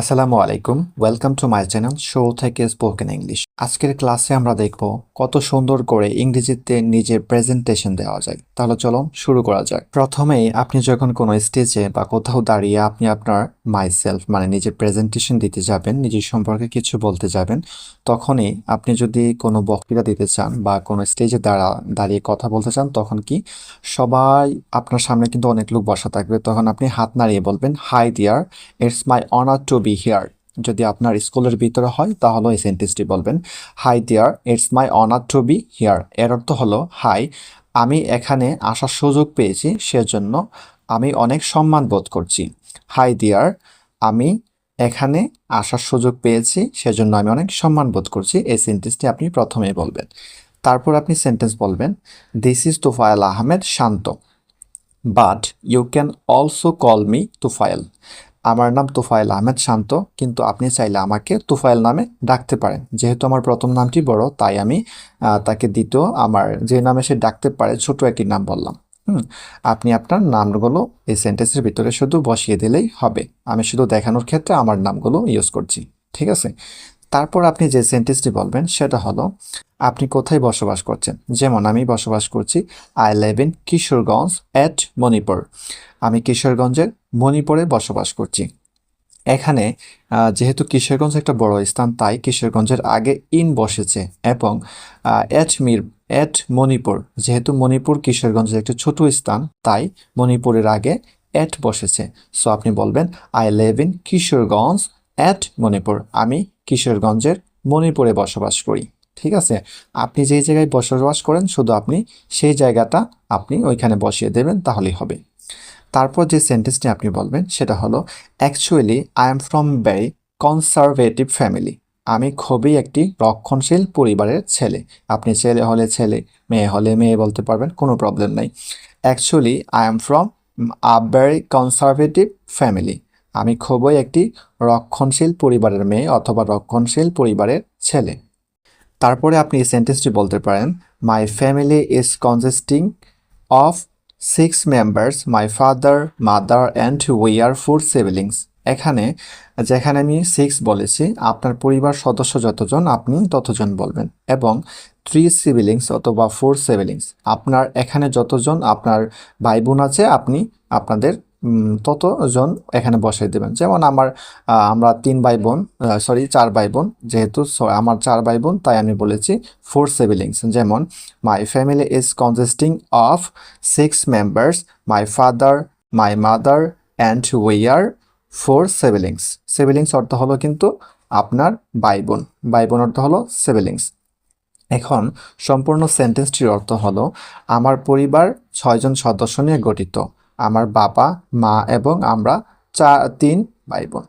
আসসালামু আলাইকুম। Welcome to my channel show থেকে স্পোকেন ইংলিশ আজকের ক্লাসে আমরা দেখব কত সুন্দর করে ইংরেজিতে নিজের প্রেজেন্টেশন দেওয়া যায়। তাহলে চলো শুরু করা যাক। প্রথমেই আপনি যখন কোনো স্টেজে বা কোথাও দাঁড়িয়ে আপনি আপনার মাইসেলফ মানে নিজের প্রেজেন্টেশন দিতে যাবেন, নিজের সম্পর্কে কিছু বলতে যাবেন, তখনই আপনি যদি কোনো বক্তৃতা দিতে চান বা কোনো স্টেজে দাঁড়া, দাঁড়িয়ে কথা বলতে চান, তখন কি সবাই আপনার সামনে কিন্তু অনেক লোক বসা থাকবে। তখন আপনি হাত নাড়িয়ে বলবেন hi dear it's my honour to be here যদি আপনার স্কুলের ভিতরে হয়, তাহলে এই সেন্টেন্সটি বলবেন hi dear it's my honour to be here এর অর্থ হলো হাই আমি এখানে আসার সুযোগ পেয়েছি, সেজন্য আমি অনেক সম্মান বোধ করছি। হাই ডিয়ার, আমি এখানে আসার সুযোগ পেয়েছি, সেজন্য আমি অনেক সম্মান বোধ করছি। এই সেন্টেন্সটি আপনি প্রথমেই বলবেন। তারপর আপনি সেন্টেন্স বলবেন this is Tofayel Ahmed Shanto. But you can also call me Tufail আমার নাম তুফাইল আহমেদ শান্ত, কিন্তু আপনি চাইলে আমাকে তুফাইল নামে ডাকতে পারেন। যেহেতু আমার প্রথম নামটি বড়, তাই আমি তাকে দ্বিতীয় আমার যে নামে সে ডাকতে পারে, ছোট একটি নাম বললাম। হুম, আপনি আপনার নামগুলো এই সেন্টেন্সের ভিতরে শুধু বসিয়ে দিলেই হবে। আমি শুধু দেখানোর ক্ষেত্রে আমার নামগুলো ইউজ করছি, ঠিক আছে? তারপর আপনি যে সেন্টেন্সটি বলবেন, সেটা হলো, আপনি কোথায় বসবাস করছেন? যেমন আমি বসবাস করছি I live in Kishoreganj at Manipur. আমি কিশোরগঞ্জের মণিপুরে বসবাস করছি। এখানে যেহেতু কিশোরগঞ্জ একটা বড় স্থান, তাই কিশোরগঞ্জের আগে ইন বসেছে এবং এট মির এট মণিপুর যেহেতু মণিপুর কিশোরগঞ্জের একটা ছোট স্থান, তাই মণিপুরের আগে এট বসেছে। সো আপনি বলবেন I live in Kishoreganj at Manipur আমি কিশোরগঞ্জের মণিপুরে বসবাস করি। ঠিক আছে? আপনি যেই জায়গায় বসবাস করেন, শুধু আপনি সেই জায়গাটা আপনি ওইখানে বসিয়ে দেবেন, তাহলেই হবে। তারপর যে সেন্টেন্সটি আপনি বলবেন, সেটা হলো actually I am from very conservative family আমি খুবই একটি রক্ষণশীল পরিবারের ছেলে। আপনি ছেলে হলে ছেলে, মেয়ে হলে মেয়ে বলতে পারবেন, কোনো প্রবলেম নাই। Actually I am from a very conservative family আমি খুবই একটি রক্ষণশীল পরিবারের মেয়ে অথবা রক্ষণশীল পরিবারের ছেলে। তারপরে আপনি এই সেন্টেন্সটি বলতে পারেন my family is consisting of six members my father mother and we are four siblings এখানে, যেখানে আমি সিক্স বলেছি, আপনার পরিবার সদস্য যতজন, আপনি ততজন বলবেন। এবং থ্রি সিভিলিংস অথবা ফোর সিবিলিংস আপনার এখানে যতজন, আপনার ভাই বোন আছে, আপনি আপনাদের ততজন এখানে বসাই দেবেন। যেমন আমার আমরা তিন ভাই বোন সরি চার ভাই বোন যেহেতু আমার চার ভাই বোন তাই আমি বলেছি ফোর সিবিলিংস যেমন my family is consisting of six members my father my mother and we are four siblings siblings অর্থ হলো কিন্তু আপনার ভাই বোন ভাই বোন অর্থ হলো সিবিলিংস এখন সম্পূর্ণ সেন্টেন্সটির অর্থ হলো, আমার পরিবার ছয়জন সদস্য নিয়ে গঠিত। আমার বাবা, মা এবং আমরা চার, তিন ভাই বোন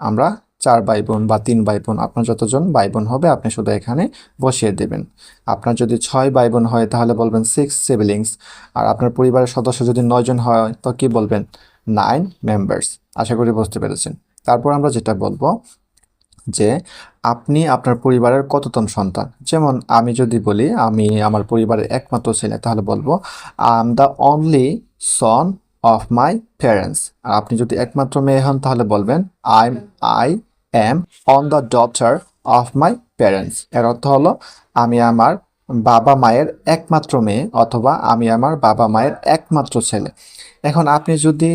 আমরা চার ভাই বোন বা তিন ভাই বোন আপনার যতজন ভাই বোন হবে, আপনি শুধু এখানে বসিয়ে দেবেন। আপনার যদি ছয় ভাই বোন হয়, তাহলে বলবেন সিক্স সিবলিংস আর আপনার পরিবারের সদস্য যদি নয়জন হয়, তো কি বলবেন? নাইন মেম্বার্স আশা করি বুঝতে পেরেছেন। তারপর আমরা যেটা বলব, যে আপনি আপনার পরিবারের কততম সন্তান? যেমন আমি যদি বলি, আমি আমার পরিবারের একমাত্র ছেলে, তাহলে বলব I am the only son of my parents আর আপনি যদি একমাত্র মেয়ে হন, তাহলে বলবেন I I am only the daughter of my parents এর অর্থ হলো, আমি আমার বাবা মায়ের একমাত্র মেয়ে অথবা আমি আমার বাবা মায়ের একমাত্র ছেলে। এখন আপনি যদি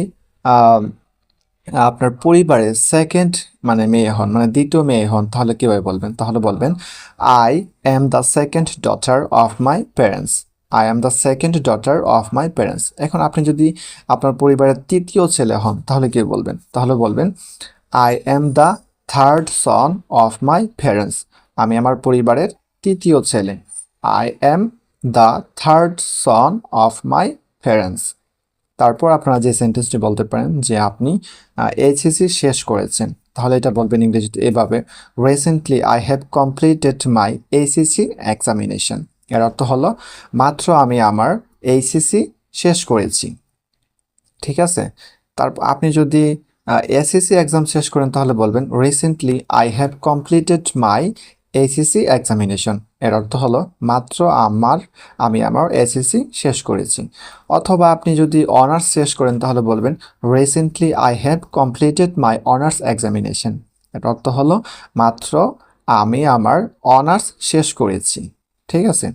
আপনার পরিবারের সেকেন্ড মানে মেয়ে হন মানে দ্বিতীয় মেয়ে হন, তাহলে কীভাবে বলবেন? তাহলে বলবেন I am the second daughter of my parents I am the second daughter of my parents এখন আপনি যদি আপনার পরিবারের তৃতীয় ছেলে হন, তাহলে কি বলবেন? তাহলে বলবেন I am the third son of my parents আমি আমার পরিবারের তৃতীয় ছেলে। I am the third son of my parents তারপর আপনারা যে সেন্টেন্সটি বলতে পারেন, যে আপনি এইচএসসি শেষ করেছেন, তাহলে এটা বলবেন ইংরেজিতে এভাবে recently I have completed my HSC examination এর অর্থ হলো, মাত্র আমি আমার এইচএসসি শেষ করেছি। ঠিক আছে? তারপর আপনি যদি এসএসসি এক্সাম শেষ করেন, তাহলে বলবেন recently I have completed my HSC examination এর অর্থ হলো, মাত্র আমার, আমি আমার এসএসসি শেষ করেছি। অথবা আপনি যদি অনার্স শেষ করেন, তাহলে বলবেন recently I have completed my honours examination এর অর্থ হলো, মাত্র আমি আমার অনার্স শেষ করেছি। ঠিক আছে?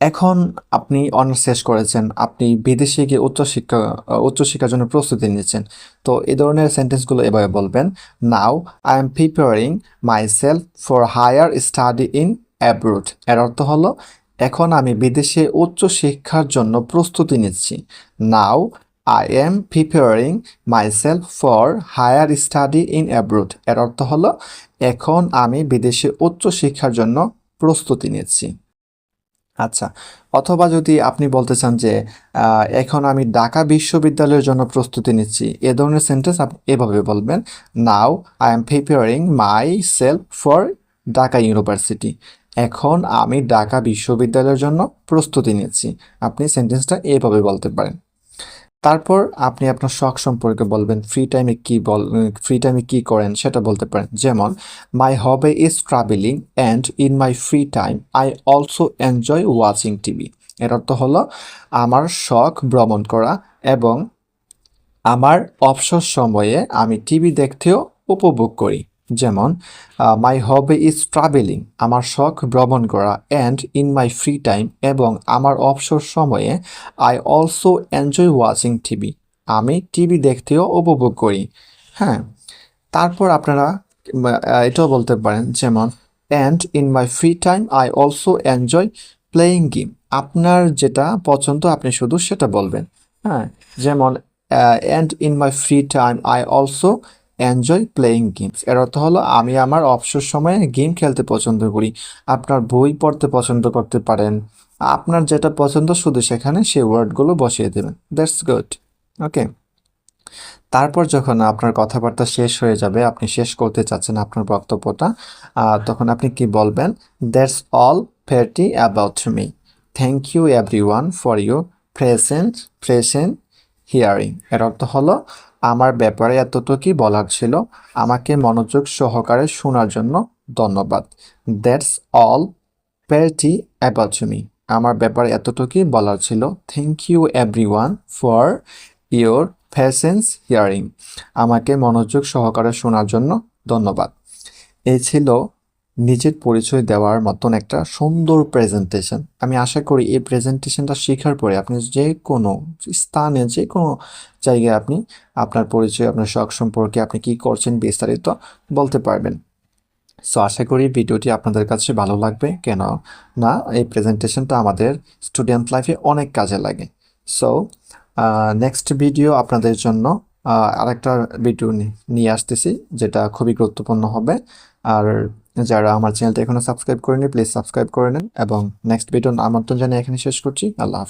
এখন আপনি অনার্স শেষ করেছেন, আপনি বিদেশে গিয়ে উচ্চশিক্ষা উচ্চশিক্ষার জন্য প্রস্তুতি নিচ্ছেন তো এই ধরনের সেন্টেন্সগুলো এভাবে বলবেন now I am preparing myself for higher study in abroad এর অর্থ হলো, এখন আমি বিদেশে উচ্চশিক্ষার জন্য প্রস্তুতি নিচ্ছি। Now I am preparing myself for higher study in abroad এর অর্থ হলো, এখন আমি বিদেশে উচ্চশিক্ষার জন্য প্রস্তুতি নিচ্ছি। আচ্ছা অথবা যদি আপনি বলতে চান যে এখন আমি ঢাকা বিশ্ববিদ্যালয়ের জন্য প্রস্তুতি নিচ্ছি, এ ধরনের সেন্টেন্স আপনি এভাবে বলবেন now I am preparing myself for Dhaka university এখন আমি ঢাকা বিশ্ববিদ্যালয়ের জন্য প্রস্তুতি নিচ্ছি। আপনি সেন্টেন্সটা এভাবে বলতে পারেন। তারপর আপনি আপনার শখ সম্পর্কে বলবেন ফ্রি টাইমে কি বল ফ্রি টাইমে কি করেন সেটা বলতে পারেন। যেমন my hobby is travelling and in my free time I also enjoy watching TV এর অর্থ হলো, আমার শখ ভ্রমণ করা এবং আমার অবসর সময়ে আমি টিভি দেখতেও উপভোগ করি। যেমন মাই হবে ইজ ট্রাভেলিং আমার শখ ভ্রমণ করা and in my free time এবং আমার অবসর সময়ে I also enjoy watching TV আমি টিভি দেখতেও উপভোগ করি। হ্যাঁ তারপর আপনারা এটাও বলতে পারেন, যেমন and in my free time I also enjoy playing game আপনার যেটা পছন্দ, আপনি শুধু সেটা বলবেন। হ্যাঁ যেমন and in my free time I also enjoy playing games এর অর্থ হলো আমি আমার অবসর সময়ে গেম খেলতে পছন্দ করি। আপনার বই পড়তে পছন্দ করতে পারেন। আপনার যেটা পছন্দ শুধু সেখানে সেই ওয়ার্ডগুলো বসিয়ে দেবেন। দ্যাটস গুড ওকে তারপর যখন আপনার কথাবার্তা শেষ হয়ে যাবে, আপনি শেষ করতে চাচ্ছেন আপনার বক্তব্যটা তখন আপনি কি বলবেন? That's all ফেয়ারটি about me thank you everyone for you present present hearing এর অর্থ হলো আমার ব্যাপারে এতটুকুই বলার ছিল। আমাকে মনোযোগ সহকারে শোনার জন্য ধন্যবাদ। দ্যাটস অল প্যারটি অ্যাপাচুমি আমার ব্যাপারে এতটুকুই বলার ছিল। Thank you everyone for your patience hearing আমাকে মনোযোগ সহকারে শোনার জন্য ধন্যবাদ। এই ছিল নিজের পরিচয় দেওয়ার মতন একটা সুন্দর প্রেজেন্টেশন আমি আশা করি এই প্রেজেন্টেশনটা শেখার পরে আপনি যে কোনো স্থানে, যে কোনো জায়গায় আপনি আপনার পরিচয়, আপনার শখ সম্পর্কে আপনি কি করছেন বিস্তারিত বলতে পারবেন। সো আশা করি ভিডিওটি আপনাদের কাছে ভালো লাগবে। কেন না, এই প্রেজেন্টেশনটা আমাদের স্টুডেন্ট লাইফে অনেক কাজে লাগে। সো নেক্সট ভিডিও আপনাদের জন্য আরেকটা ভিডিও নিয়ে আসতেছি, যেটা খুবই গুরুত্বপূর্ণ হবে। আর যারা আমার চ্যানেলটা এখনও সাবস্ক্রাইব করেনি প্লিজ সাবস্ক্রাইব করে নেন। এবং নেক্সট ভিডিও আমন্ত্রণ জানিয়ে এখানে শেষ করছি। আল্লাহ হাফিজ।